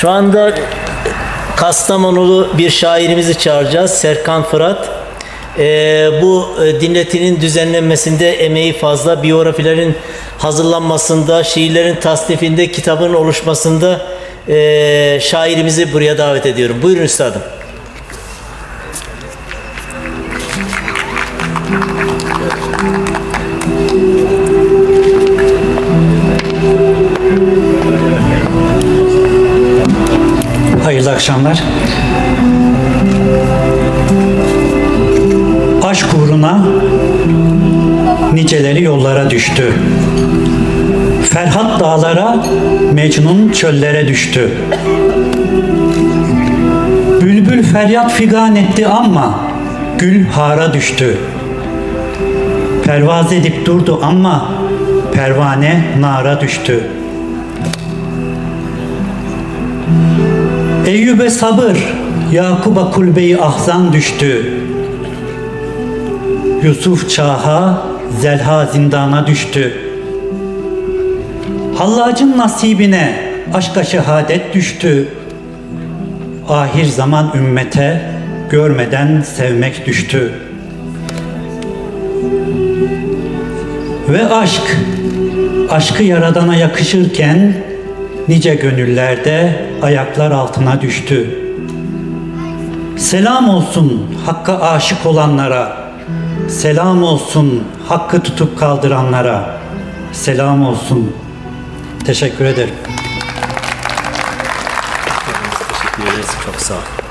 Şu anda Kastamonulu bir şairimizi çağıracağız. Serkan Fırat. Ee, bu e, dinletinin düzenlenmesinde emeği fazla. Biyografilerin hazırlanmasında, şiirlerin tasnifinde, kitabın oluşmasında e, şairimizi buraya davet ediyorum. Buyurun üstadım. Hayırlı akşamlar. Aşk uğruna niceleri yollara düştü. Ferhat dağlara, Mecnun çöllere düştü. Bülbül feryat figan etti ama gül hara düştü. Pervaz edip durdu ama pervane nara düştü. Eyüp'e sabır, Yakub'a kulbeyi ahzan düştü. Yusuf çaha, Zelha zindana düştü. Hallacın nasibine aşka şehadet düştü. Ahir zaman ümmete görmeden sevmek düştü. Ve aşk, aşkı yaradana yakışırken nice gönüllerde ayaklar altına düştü. Selam olsun Hakk'a aşık olanlara, selam olsun Hakkı tutup kaldıranlara, selam olsun. Teşekkür ederim. Teşekkür ederiz. Çok sağ ol.